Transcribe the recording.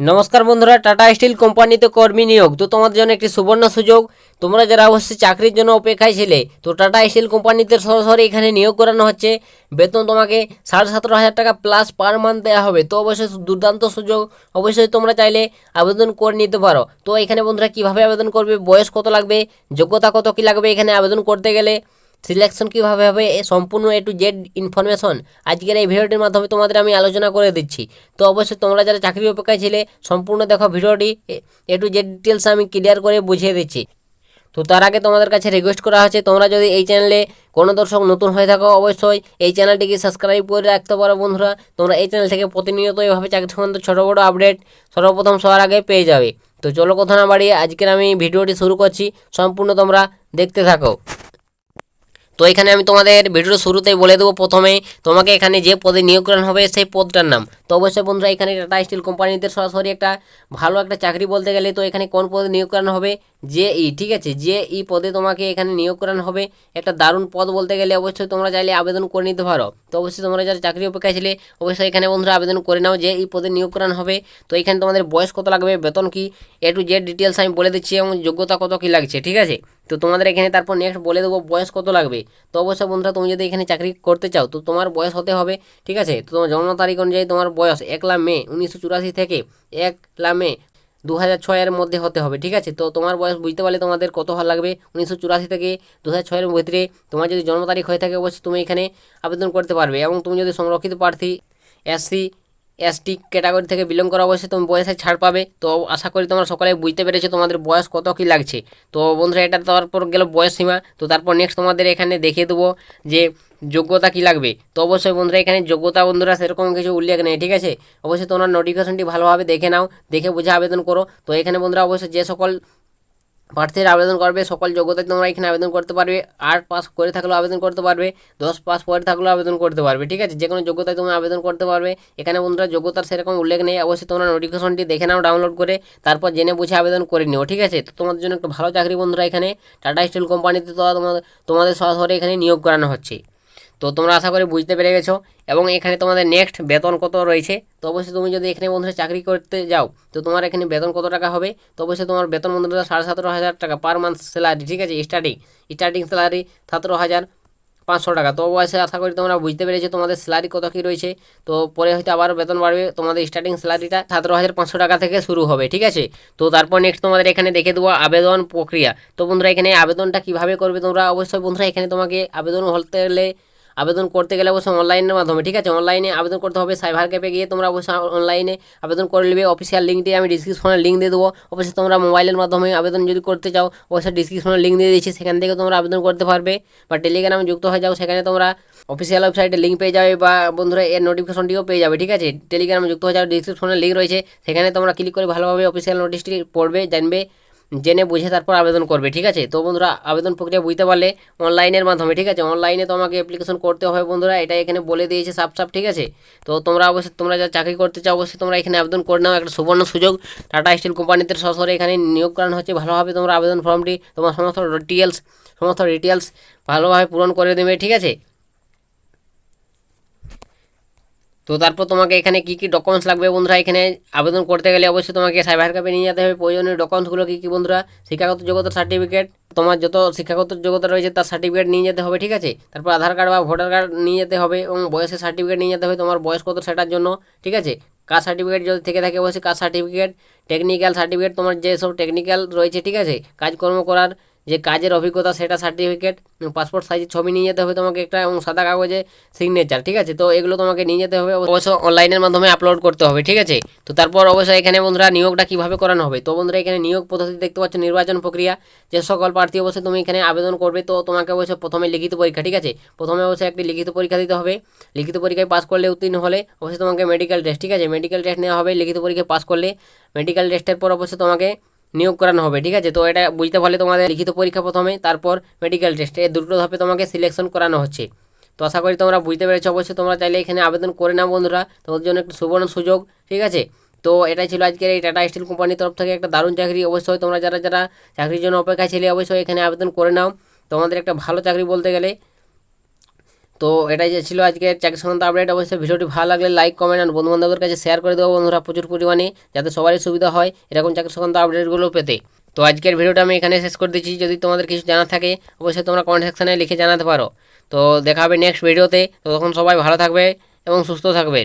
নমস্কার বন্ধুরা, tata still কোম্পানিতে কর্মী নিয়োগ। তো তোমাদের জন্য একটি সুবর্ণ সুযোগ। তোমরা যারা অবশ্যই চাকরির জন্য অপেক্ষায় ছিলে, তো টাটা স্টিল কোম্পানিতে সরাসরি এখানে নিয়োগ করানো হচ্ছে। বেতন তোমাকে সাড়ে সতেরো হাজার টাকা প্লাস পার মান্থ দেওয়া হবে। তো অবশ্যই দুর্দান্ত সুযোগ। অবশ্যই তোমরা চাইলে আবেদন করে নিতে পারো। তো এখানে বন্ধুরা কীভাবে আবেদন করবে, বয়স কত লাগবে, যোগ্যতা কত কী লাগবে এখানে আবেদন করতে গেলে সিলেকশন কীভাবে হবে, এ সম্পূর্ণ এ টু জেড ইনফরমেশন আজকের এই ভিডিওটির মাধ্যমে তোমাদের আমি আলোচনা করে দিচ্ছি। তো অবশ্যই তোমরা যারা চাকরি অপেক্ষায় ছিলে, সম্পূর্ণ দেখো ভিডিওটি, এ টু জেড ডিটেলস আমি ক্লিয়ার করে বুঝিয়ে দিচ্ছি। তো তার আগে তোমাদের কাছে রিকোয়েস্ট করা হচ্ছে, তোমরা যদি এই চ্যানেলে কোনো দর্শক নতুন হয়ে থাকো, অবশ্যই এই চ্যানেলটিকে সাবস্ক্রাইব করে রাখতে পারো বন্ধুরা। তোমরা এই চ্যানেল থেকে প্রতিনিয়ত এইভাবে চাকরি সম্বন্ধে ছোটো বড়ো আপডেট সর্বপ্রথম সবার আগে পেয়ে যাবে। তো চলো কথা না বাড়িয়ে আজকের আমি ভিডিওটি শুরু করছি, সম্পূর্ণ তোমরা দেখতে থাকো। তো এখানে আমি তোমাদের ভিডিওর শুরুতেই বলে দেবো প্রথমে তোমাকে এখানে যে পদে নিয়োগ করানো হবে সেই পদটার নাম। তো অবশ্যই বন্ধুরা, এখানে টাটা স্টিল কোম্পানিতে সরাসরি একটা ভালো একটা চাকরি বলতে গেলে তো এখানে কোন পদে নিয়োগ করানো হবে যে ই, ঠিক আছে? যে ই পদে তোমাকে এখানে নিয়োগ করানো হবে। একটা দারুণ পদ বলতে গেলে অবশ্যই তোমরা চাইলে আবেদন করে নিতে পারো। তো অবশ্যই তোমরা যারা চাকরি অপেক্ষায় ছিলে, অবশ্যই এখানে বন্ধুরা আবেদন করে নাও যে এই পদে নিয়োগ করানো হবে। তো এখানে তোমাদের বয়স কত লাগবে, বেতন কি, এ টু জেড ডিটেলস আমি বলে দিচ্ছি এবং যোগ্যতা কত কী লাগছে, ঠিক আছে? তো তোমাদের এখানে তারপর নেক্সট বলে দেবো বয়স কত লাগবে। তো অবশ্যই বন্ধুরা তুমি যদি এখানে চাকরি করতে চাও, তো তোমার বয়স হতে হবে, ঠিক আছে? তো তোমার জন্ম তারিখ অনুযায়ী তোমার বয়স একলা মে, উনিশশো চুরাশি থেকে একলা মে। দু হাজার ছয়ের মধ্যে হতে হবে, ঠিক আছে? তো তোমার বয়স বুঝতে পারলে তোমাদের কত হওয়া লাগবে? উনিশশো চুরাশি থেকে দু হাজার ছয়ের ভিতরে তোমার যদি জন্ম তারিখ হয়ে থাকে, অবশ্যই তুমি এখানে আবেদন করতে পারবে এবং তুমি যদি সংরক্ষিত প্রার্থী, এসসি এসটি ক্যাটাগরি থেকে বিলং করা অবশ্যই তুমি বয়সে ছাড় পাবে। তো আশা করি তোমরা সকালে বুঝতে পেরেছ তোমাদের বয়স কত কী লাগছে। তো বন্ধুরা, এটা তারপর গেল বয়স সীমা। তো তারপর নেক্সট তোমাদের এখানে দেখিয়ে দেবো যে যোগ্যতা কী লাগবে। তো অবশ্যই বন্ধুরা, এখানে যোগ্যতা বন্ধুরা সেরকম কিছু উল্লেখ নেই, ঠিক আছে? অবশ্যই তোমরা নোটিফিকেশনটি ভালোভাবে দেখে নাও, দেখে বুঝে আবেদন করো। তো এখানে বন্ধুরা, অবশ্যই যে সকল প্রার্থীরা আবেদন করবে, সকল যোগ্যতায় তোমরা এখানে আবেদন করতে পারবে, আট পাস করে থাকলেও আবেদন করতে পারবে, দশ পাস পরে থাকলেও আবেদন করতে পারবে, ঠিক আছে? যে কোনো যোগ্যতায় তোমরা আবেদন করতে পারবে। এখানে বন্ধুরা, যোগ্যতার সেরকম উল্লেখ নেই, অবশ্যই তোমরা নোটিফিকেশনটি দেখে নাও ডাউনলোড করে, তারপর জেনে বুঝে আবেদন করে নিও, ঠিক আছে? তো তোমাদের জন্য একটা ভালো চাকরি বন্ধুরা এখানে টাটা স্টিল কোম্পানিতে তোমাদের তোমাদের সরাসরি এখানে নিয়োগ করানো হচ্ছে। তো তোমরা আশা করি বুঝতে পেরে গেছো। এবং এখানে তোমাদের নেক্সট বেতন কত রয়েছে? তো অবশ্যই তুমি যদি এখানে বন্ধুরা চাকরি করতে যাও, তো তোমার এখানে বেতন কত টাকা হবে? তো অবশ্যই তোমার বেতন বন্ধুরা সাড়ে সতেরো হাজার টাকা পার মান্থ স্যালারি ঠিক আছে? স্টার্টিং স্টার্টিং স্যালারি সতেরো হাজার পাঁচশো টাকা। তো অবশ্যই আশা করি তোমরা বুঝতে পেরেছ তোমাদের স্যালারি কত কী রয়েছে। তো পরে হয়তো আবার বেতন বাড়বে, তোমাদের স্টার্টিং স্যালারিটা সতেরো হাজার পাঁচশো টাকা থেকে শুরু হবে, ঠিক আছে? তো তারপর নেক্সট তোমাদের এখানে দেখে দেবো আবেদন প্রক্রিয়া। তো বন্ধুরা এখানে আবেদনটা কীভাবে করবে তোমরা? অবশ্যই বন্ধুরা এখানে তোমাকে আবেদন হতে গেলে আবেদন করতে গেলে অবশ্যই অনলাইনের মাধ্যমে, ঠিক আছে? অনলাইনে আবেদন করতে হবে সাইবার ক্যাপে গিয়ে তোমরা অবশ্যই অনলাইনে আবেদন করে নেবে। অফিসিয়াল লিঙ্কটি আমি ডিসক্রিপশনে লিঙ্ক দিয়ে দেবো। অবশ্যই তোমরা মোবাইলের মাধ্যমে আবেদন যদি করতে চাও, অবশ্যই ডিসক্রিপশনে লিঙ্ক দিয়ে দিচ্ছি সেখান থেকে তোমরা আবেদন করতে পারবে। বা টেলিগ্রামে যুক্ত হয়ে যাও। সেখানে তোমরা অফিসিয়াল ওয়েবসাইটে লিঙ্ক পেয়ে যাবে বা বন্ধুরা এর নোটিফিকেশনটিও পেয়ে যাবে, ঠিক আছে? টেলিগ্রামে যুক্ত হয়ে যাও। ডিসক্রিপশনে লিঙ্ক রয়েছে। সেখানে তোমরা ক্লিক করে ভালোভাবে অফিসিয়াল নোটিশটি পড়বে, জানবে। জেনে বুঝে তারপর আবেদন করবে, ঠিক আছে? তো বন্ধুরা, আবেদন প্রক্রিয়া বুঝতে পারলে অনলাইনের মাধ্যমে, ঠিক আছে? অনলাইনে তোমাকে অ্যাপ্লিকেশন করতে হবে বন্ধুরা এটা এখানে বলে দিয়েছে সাপ সাপ ঠিক আছে? তো তোমরা অবশ্যই, তোমরা যা চাকরি করতে চাও, অবশ্যই তোমরা এখানে আবেদন করে নাও। একটা সুবর্ণ সুযোগ টাটা স্টিল কোম্পানিতে সরাসরি এখানে নিয়োগ করানো হচ্ছে। ভালোভাবে তোমরা আবেদন ফর্মটি তোমার সমস্ত ডিটেলস সমস্ত ডিটেলস ভালোভাবে পূরণ করে দেবে, ঠিক আছে? তো তারপর তোমাকে এখানে কী কী ডকুমেন্টস লাগবে বন্ধুরা? এখানে আবেদন করতে গেলে অবশ্যই তোমাকে সাইবার ক্যাফে নিয়ে যেতে হবে। প্রয়োজনীয় ডকুমেন্টসগুলো কী কী বন্ধুরা? শিক্ষাগত যোগ্যতার সার্টিফিকেট তোমার যত শিক্ষাগত যোগ্যতা রয়েছে তার সার্টিফিকেট নিয়ে যেতে হবে, ঠিক আছে? তারপর আধার কার্ড বা ভোটার কার্ড নিয়ে যেতে হবে এবং বয়সের সার্টিফিকেট নিয়ে যেতে হবে তোমার বয়স কত সেটার জন্য, ঠিক আছে? কাস্ট সার্টিফিকেট যদি থেকে থাকে অবশ্যই কাস্ট সার্টিফিকেট টেকনিক্যাল সার্টিফিকেট তোমার যেসব টেকনিক্যাল রয়েছে, ঠিক আছে? কাজকর্ম করার যে কাজের অভিজ্ঞতা, সেটা সার্টিফিকেট পাসপোর্ট সাইজের ছবি নিয়ে যেতে হবে তোমাকে একটা, এবং সাদা কাগজে সিগনেচার ঠিক আছে? তো এগুলো তোমাকে নিয়ে যেতে হবে। অবশ্য অনলাইনের মাধ্যমে আপলোড করতে হবে, ঠিক আছে? তো তারপর অবশ্যই এখানে বন্ধুরা নিয়োগটা কীভাবে করানো হবে? তো বন্ধুরা এখানে নিয়োগ পদ্ধতি দেখতে পাচ্ছ, নির্বাচন প্রক্রিয়া। যে সকল প্রার্থী অবশ্যই তুমি এখানে আবেদন করবে, তো তোমাকে অবশ্যই প্রথমে লিখিত পরীক্ষা, ঠিক আছে? প্রথমে অবশ্যই একটি লিখিত পরীক্ষা দিতে হবে। লিখিত পরীক্ষায় পাস করলে উত্তীর্ণ হলে অবশ্যই তোমাকে মেডিকেল টেস্ট ঠিক আছে? মেডিকেল টেস্ট নেওয়া হবে, লিখিত পরীক্ষায় পাস করলে মেডিকেল টেস্টের পর অবশ্যই তোমাকে নিয়োগ করানো হবে, ঠিক আছে? তো এটা বুঝতে পারলে তোমাদের লিখিত পরীক্ষা প্রথমে, তারপর মেডিকেল টেস্ট এই দুটো ধাপে তোমাকে সিলেকশন করানো হচ্ছে। তো আশা করি তোমরা বুঝতে পেরেছ, অবশ্যই তোমরা চাইলে এখানে আবেদন করে নাও বন্ধুরা, তোমাদের জন্য একটু সুবর্ণ সুযোগ, ঠিক আছে? তো এটাই ছিল আজকের এই টাটা স্টিল কোম্পানির তরফ থেকে একটা দারুণ চাকরি, অবশ্যই তোমরা যারা যারা চাকরির জন্য অপেক্ষায় ছিলে, অবশ্যই এখানে আবেদন করে নাও। তোমাদের একটা ভালো চাকরি বলতে গেলে তো এটাই যে ছিল আজকের চাকরি সংক্রান্ত আপডেট অবশ্যই ভিডিওটি ভালো লাগলে লাইক কমেন্ট আর বন্ধু বান্ধবের কাছে শেয়ার করে দেবো। বন্ধুরা, প্রচুর পরিমাণে, যাতে সবারই সুবিধা হয় এরকম চাকরি সংক্রান্ত আপডেটগুলো পেতে। তো আজকের ভিডিওটা আমি এখানে শেষ করে দিচ্ছি। যদি তোমাদের কিছু জানা থাকে, অবশ্যই তোমরা কমেন্ট সেকশানে লিখে জানাতে পারো। তো দেখা হবে নেক্সট ভিডিওতে তো তখন সবাই ভালো থাকবে এবং সুস্থ থাকবে।